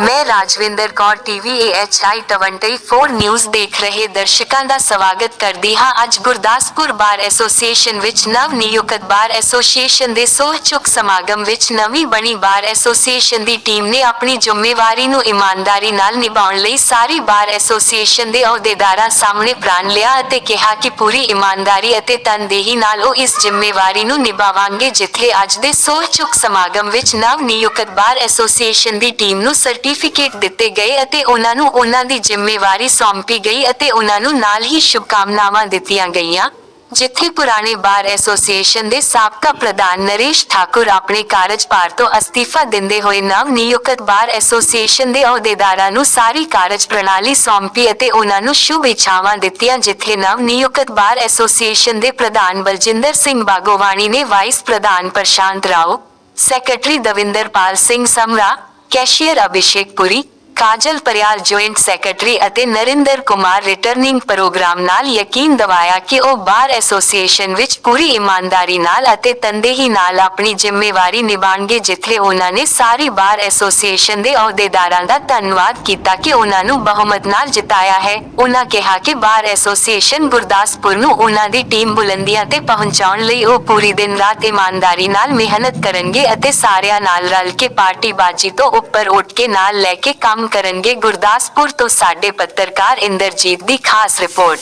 ਮੈਂ Rajwinder Kaur TV AHI 24 news ਦੇਖ ਰਹੇ ਦਰਸ਼ਕਾਂ ਦਾ ਸਵਾਗਤ ਕਰਦੀ ਹਾਂ। ਅੱਜ ਗੁਰਦਾਸਪੁਰ ਬਾਰ ਐਸੋਸੀਏਸ਼ਨ ਵਿੱਚ ਨਵ ਨਿਯੁਕਤ ਬਾਰ ਐਸੋਸੀਏਸ਼ਨ ਦੇ ਸੋਹ ਚੁੱਕ ਸਮਾਗਮ ਵਿੱਚ ਨਵੀਂ ਬਣੀ ਬਾਰ ਐਸੋਸੀਏਸ਼ਨ ਦੀ ਟੀਮ ਨੇ ਆਪਣੀ ਜ਼ਿੰਮੇਵਾਰੀ ਨੂੰ ਇਮਾਨਦਾਰੀ ਨਾਲ ਨਿਭਾਉਣ ਲਈ ਸਾਰੀ ਬਾਰ ਐਸੋਸੀਏਸ਼ਨ ਦੇ ਅਹੁਦੇਦਾਰਾਂ ਸਾਹਮਣੇ ਪ੍ਰਾਣ ਲਿਆ ਅਤੇ ਕਿਹਾ ਕਿ ਪੂਰੀ ਇਮਾਨਦਾਰੀ ਅਤੇ ਤਨਦੇਹੀ ਨਾਲ ਉਹ ਇਸ ਜ਼ਿੰਮੇਵਾਰੀ ਨੂੰ ਨਿਭਾਵਾਂਗੇ, ਜਿੱਥੇ ਅੱਜ ਦੇ ਸੋਹ ਚੁੱਕ ਸਮਾਗਮ ਵਿੱਚ ਨਵ ਨਿਯੁਕਤ ਬਾਰ ਐਸੋਸੀਏਸ਼ਨ ਦੀ ਟੀਮ ਨੂੰ ਸਰ ਸਰਟੀਫਿਕੇਟ ਦਿੱਤੇ ਗਏ ਅਤੇ ਉਹਨਾਂ ਨੂੰ ਉਹਨਾਂ ਦੀ ਜ਼ਿੰਮੇਵਾਰੀ ਸੌਂਪੀ ਗਈ ਅਤੇ ਉਹਨਾਂ ਨੂੰ ਨਾਲ ਹੀ ਸ਼ੁਭਕਾਮਨਾਵਾਂ ਦਿੱਤੀਆਂ ਗਈਆਂ। ਜਿੱਥੇ ਪੁਰਾਣੇ ਬਾਰ ਐਸੋਸੀਏਸ਼ਨ ਦੇ ਸਾਬਕਾ ਪ੍ਰਧਾਨ ਨਰੇਸ਼ ਠਾਕੁਰ ਆਪਣੇ ਕਾਰਜਭਾਰ ਤੋਂ ਅਸਤੀਫਾ ਦਿੰਦੇ ਹੋਏ ਨਵ ਨਿਯੁਕਤ ਬਾਰ ਐਸੋਸੀਏਸ਼ਨ ਦੇ ਅਹੁਦੇਦਾਰਾਂ ਨੂੰ ਸਾਰੀ ਕਾਰਜ ਪ੍ਰਣਾਲੀ ਸੌਂਪੀ ਅਤੇ ਉਹਨਾਂ ਨੂੰ ਸ਼ੁਭ ਇੱਛਾਵਾਂ ਦਿੱਤੀਆਂ, ਜਿੱਥੇ ਨਵ ਨਿਯੁਕਤ ਬਾਰ ਐਸੋਸੀਏਸ਼ਨ ਦੇ ਪ੍ਰਧਾਨ ਬਲਜਿੰਦਰ ਸਿੰਘ ਬਾਗੋਵਾਣੀ ਨੇ ਵਾਈਸ ਪ੍ਰਧਾਨ Prashant Rao, secretary Davinderpal Singh Samra cashier Abhishek Puri Kajal Pariyal joint secretary ਅਤੇ ਨਰਿੰਦਰ ਕੁਮਾਰ ਰਿਟਰਨਿੰਗ ਪ੍ਰੋਗਰਾਮ ਨਾਲ ਯਕੀਨ ਦਿਵਾਇਆ ਕਿ ਉਹ ਬਾਰ ਐਸੋਸੀਏਸ਼ਨ ਵਿੱਚ ਪੂਰੀ ਇਮਾਨਦਾਰੀ ਨਾਲ ਅਤੇ ਤਨਦੇਹੀ ਨਾਲ ਆਪਣੀ ਜ਼ਿੰਮੇਵਾਰੀ ਨਿਭਾਣਗੇ ਜਿੱਥੇ ਉਹਨਾਂ ਨੇ ਸਾਰੀ ਬਾਰ ਐਸੋਸੀਏਸ਼ਨ ਦੇ ਅਹੁਦੇਦਾਰਾਂ ਦਾ ਧੰਨਵਾਦ ਕੀਤਾ ਕਿ ਉਹਨਾਂ ਨੂੰ ਬਹੁਮਤ ਨਾਲ ਜਿਤਾਇਆ ਹੈ। ਉਹਨਾਂ ਕਿਹਾ ਕਿ ਬਾਰ ਐਸੋਸੀਏਸ਼ਨ ਗੁਰਦਾਸਪੁਰ ਨੂੰ ਉਹਨਾਂ ਦੀ ਟੀਮ ਬੁਲੰਦੀਆਂ ਤੇ ਪਹੁੰਚਾਉਣ ਲਈ ਉਹ ਪੂਰੀ ਦਿਨ ਰਾਤ ਇਮਾਨਦਾਰੀ ਨਾਲ ਮਿਹਨਤ ਕਰਨਗੇ ਅਤੇ ਸਾਰਿਆਂ ਨਾਲ ਰਲ ਕੇ ਪਾਰਟੀ ਬਾਜੀ ਤੋਂ ਉੱਪਰ ਉੱਠ ਕੇ ਨਾਲ ਲੈ ਕੇ ਕੰਮ ਕਰਨਗੇ ਗੁਰਦਾਸਪੁਰ ਤੋਂ ਸਾਡੇ ਪੱਤਰਕਾਰ ਇੰਦਰਜੀਤ ਦੀ ਖਾਸ ਰਿਪੋਰਟ।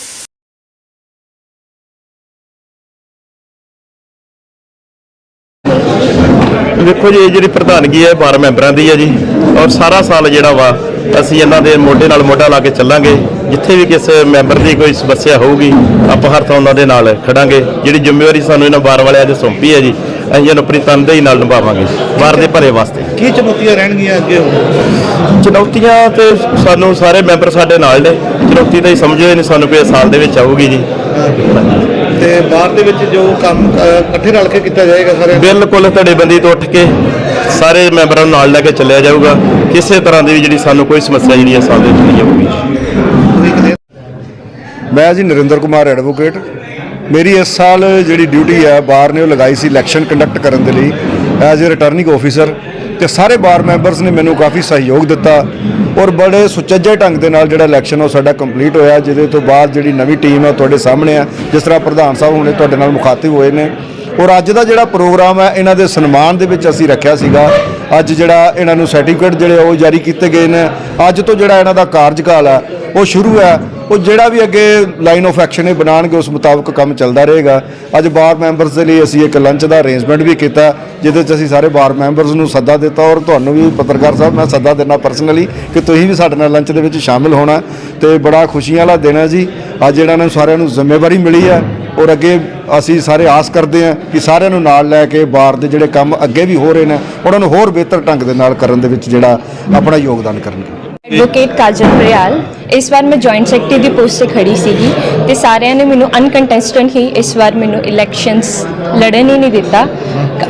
ਵੇਖੋ ਜੀ, ਇਹ ਜਿਹੜੀ ਪ੍ਰਧਾਨਗੀ ਹੈ 12 ਮੈਂਬਰਾਂ ਦੀ ਹੈ ਜੀ। ਔਰ ਸਾਰਾ ਸਾਲ ਜਿਹੜਾ ਵਾ, ਅਸੀਂ ਇਹਨਾਂ ਦੇ ਮੋਢੇ ਨਾਲ ਮੋਢਾ ਲਾ ਕੇ ਚੱਲਾਂਗੇ। ਜਿੱਥੇ ਵੀ ਕਿਸੇ ਮੈਂਬਰ ਦੀ ਕੋਈ ਸਮੱਸਿਆ ਹੋਊਗੀ, ਆਪਾਂ ਹਰ ਥਾਂ ਉਹਨਾਂ ਦੇ ਨਾਲ ਖੜਾਂਗੇ। ਜਿਹੜੀ ਜ਼ਿੰਮੇਵਾਰੀ ਸਾਨੂੰ ਇਹਨਾਂ ਬਾਰ ਵਾਲਿਆਂ ਨੇ ਸੌਂਪੀ ਹੈ ਜੀ ਅਸੀਂ ਇਹਨੂੰ ਆਪਣੀ ਤਨਦੇਹੀ ਨਾਲ ਨਿਭਾਵਾਂਗੇ ਬਾਰ ਦੇ ਭਲੇ ਵਾਸਤੇ। ਕੀ ਚੁਣੌਤੀਆਂ ਰਹਿਣਗੀਆਂ ਅੱਗੇ ਹੁਣ? ਚੁਣੌਤੀਆਂ ਤੇ ਸਾਨੂੰ ਸਾਰੇ ਮੈਂਬਰ ਸਾਡੇ ਨਾਲ ਨੇ। ਚੁਣੌਤੀ ਤਾਂ ਹੀ ਸਮਝੋ ਨਹੀਂ ਸਾਨੂੰ ਕੋਈ ਸਾਲ ਦੇ ਵਿੱਚ ਆਊਗੀ ਜੀ। ਤੇ ਬਾਹਰ ਦੇ ਵਿੱਚ ਜੋ ਕੰਮ ਇਕੱਠੇ ਰਲ ਕੇ ਕੀਤਾ ਜਾਏਗਾ ਸਾਰੇ ਬਿਲਕੁਲ ਧੜੇਬੰਦੀ ਤੋਂ ਉੱਠ ਕੇ ਸਾਰੇ ਮੈਂਬਰਾਂ ਨੂੰ ਨਾਲ ਲੈ ਕੇ ਚੱਲਿਆ ਜਾਊਗਾ। ਕਿਸੇ ਤਰ੍ਹਾਂ ਦੀ ਵੀ ਜਿਹੜੀ ਸਾਨੂੰ ਕੋਈ ਸਮੱਸਿਆ ਜਿਹੜੀ ਇਸ ਸਾਲ ਦੇ ਵਿੱਚ ਨਹੀਂ ਆਊਗੀ। ਮੈਂ ਜੀ ਨਰਿੰਦਰ ਕੁਮਾਰ ਐਡਵੋਕੇਟ। ਮੇਰੀ ਇਸ ਸਾਲ ਜਿਹੜੀ ਡਿਊਟੀ ਹੈ, ਬਾਰ ਨੇ ਉਹ ਲਗਾਈ ਸੀ ਇਲੈਕਸ਼ਨ ਕੰਡਕਟ ਕਰਨ ਦੇ ਲਈ ਐਜ਼ ਅ ਰਿਟਰਨਿੰਗ ਆਫੀਸਰ ਤੇ ਸਾਰੇ ਬਾਰ ਮੈਂਬਰਸ ਨੇ ਮੈਨੂੰ ਕਾਫੀ ਸਹਿਯੋਗ ਦਿੱਤਾ ਔਰ ਬੜੇ ਸੁਚੱਜੇ ਢੰਗ ਦੇ ਨਾਲ ਜਿਹੜਾ ਇਲੈਕਸ਼ਨ ਉਹ ਸਾਡਾ ਕੰਪਲੀਟ ਹੋਇਆ, ਜਿਹਦੇ ਤੋਂ ਬਾਅਦ ਜਿਹੜੀ ਨਵੀਂ ਟੀਮ ਹੈ ਤੁਹਾਡੇ ਸਾਹਮਣੇ ਆ ਜਿਸ ਤਰ੍ਹਾਂ ਪ੍ਰਧਾਨ ਸਾਹਿਬ ਹੁਣੇ ਤੁਹਾਡੇ ਨਾਲ ਮੁਖਾਤਿਬ ਹੋਏ ਨੇ ਔਰ ਅੱਜ ਦਾ ਜਿਹੜਾ ਪ੍ਰੋਗਰਾਮ ਹੈ, ਇਹਨਾਂ ਦੇ ਸਨਮਾਨ ਦੇ ਵਿੱਚ ਅਸੀਂ ਰੱਖਿਆ ਸੀਗਾ ਅੱਜ ਜਿਹੜਾ ਇਹਨਾਂ ਨੂੰ ਸਰਟੀਫਿਕੇਟ ਜਿਹੜੇ ਉਹ ਜਾਰੀ ਕੀਤੇ ਗਏ ਨੇ। ਅੱਜ ਤੋਂ ਜਿਹੜਾ ਇਹਨਾਂ ਦਾ ਕਾਰਜਕਾਲ ਹੈ ਉਹ ਸ਼ੁਰੂ ਹੈ ਉਹ ਜਿਹੜਾ ਵੀ ਅੱਗੇ ਲਾਈਨ ਆਫ ਐਕਸ਼ਨ ਇਹ ਬਣਾਉਣਗੇ, ਉਸ ਮੁਤਾਬਕ ਕੰਮ ਚੱਲਦਾ ਰਹੇਗਾ। ਅੱਜ ਬਾਰ ਮੈਂਬਰਸ ਦੇ ਲਈ ਅਸੀਂ ਇੱਕ ਲੰਚ ਦਾ ਅਰੇਂਜਮੈਂਟ ਵੀ ਕੀਤਾ, ਜਿਹਦੇ 'ਚ ਅਸੀਂ ਸਾਰੇ ਬਾਰ ਮੈਂਬਰਸ ਨੂੰ ਸੱਦਾ ਦਿੱਤਾ ਔਰ ਤੁਹਾਨੂੰ ਵੀ ਪੱਤਰਕਾਰ ਸਾਹਿਬ, ਮੈਂ ਸੱਦਾ ਦੇਣਾ ਪਰਸਨਲੀ ਕਿ ਤੁਸੀਂ ਵੀ ਸਾਡੇ ਨਾਲ ਲੰਚ ਦੇ ਵਿੱਚ ਸ਼ਾਮਿਲ ਹੋਣਾ। ਤੇ ਬੜਾ ਖੁਸ਼ੀਆਂ ਵਾਲਾ ਦਿਨ ਹੈ ਜੀ। ਅੱਜ ਜਿਹੜਾ ਇਹਨਾਂ ਨੂੰ ਸਾਰਿਆਂ ਨੂੰ ਜ਼ਿੰਮੇਵਾਰੀ ਮਿਲੀ ਹੈ ਔਰ ਅੱਗੇ ਅਸੀਂ ਸਾਰੇ ਆਸ ਕਰਦੇ ਹਾਂ ਕਿ ਸਾਰਿਆਂ ਨੂੰ ਨਾਲ ਲੈ ਕੇ ਬਾਰ ਦੇ ਜਿਹੜੇ ਕੰਮ ਅੱਗੇ ਵੀ ਹੋ ਰਹੇ ਨੇ, ਉਹਨਾਂ ਨੂੰ ਹੋਰ ਬਿਹਤਰ ਢੰਗ ਦੇ ਨਾਲ ਕਰਨ ਦੇ ਵਿੱਚ ਜਿਹੜਾ ਆਪਣਾ ਯੋਗਦਾਨ ਕਰਨਗੇ। ਐਡਵੋਕੇਟ ਕਾਜਲ ਪ੍ਰਿਆਲ। ਇਸ ਵਾਰ ਮੈਂ ਜੁਆਇੰਟ ਸੈਕਟਰੀ ਦੀ ਪੋਸਟ ਤੇ ਖੜੀ ਸੀਗੀ ਤੇ ਸਾਰਿਆਂ ਨੇ ਮੈਨੂੰ ਅਨਕੰਟੈਸਟੈਂਟ ਹੀ ਇਸ ਵਾਰ ਮੈਨੂੰ ਇਲੈਕਸ਼ਨਸ ਲੜਨ ਹੀ ਨਹੀਂ ਦਿੱਤਾ।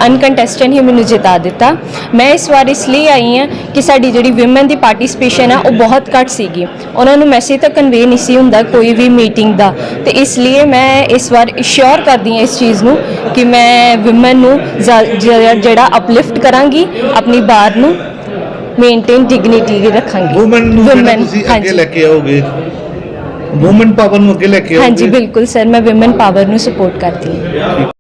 ਅਨਕੰਟੈਸਟੈਂਟ ਹੀ ਮੈਨੂੰ ਜਿਤਾ ਦਿੱਤਾ। ਮੈਂ ਇਸ ਵਾਰ ਇਸ ਲਈ ਆਈ ਹਾਂ ਕਿ ਸਾਡੀ ਜਿਹੜੀ ਔਮਨ ਦੀ ਪਾਰਟਿਸਿਪੇਸ਼ਨ ਆ, ਉਹ ਬਹੁਤ ਘੱਟ ਸੀਗੀ। ਉਹਨਾਂ ਨੂੰ ਮੈਸੇਜ ਤੱਕ ਕਨਵੇ ਨਹੀਂ ਸੀ ਹੁੰਦਾ ਕੋਈ ਵੀ ਮੀਟਿੰਗ ਦਾ। ਤੇ ਇਸ ਲਈ ਮੈਂ ਇਸ ਵਾਰ ਇਸ਼ੋਰ ਕਰਦੀ ਹਾਂ ਇਸ ਚੀਜ਼ ਨੂੰ ਕਿ ਮੈਂ ਔਮਨ ਨੂੰ ਜ਼- ਜਿਹੜਾ ਅਪਲਿਫਟ ਕਰਾਂਗੀ, ਆਪਣੀ ਬਾਰ ਨੂੰ ਮੇਨਟੇਨ ਡਿਗਨਿਟੀ ਰੱਖਾਂਗੀ। ਵੂਮਨ ਨੂੰ ਜਿਹੜਾ Women, ਤੁਸੀਂ ਅੱਗੇ ਹਾਂਜੀ। ਲੈ ਕੇ ਆਓਗੇ ਵੂਮਨ ਪਾਵਰ ਨੂੰ ਅੱਗੇ ਲੈ ਕੇ ਆਓਗੇ? ਹਾਂਜੀ ਬਿਲਕੁਲ ਸਰ ਮੈਂ ਔਮਨ ਪਾਵਰ ਨੂੰ ਸਪੋਰਟ ਕਰਦੀ ਹਾਂ।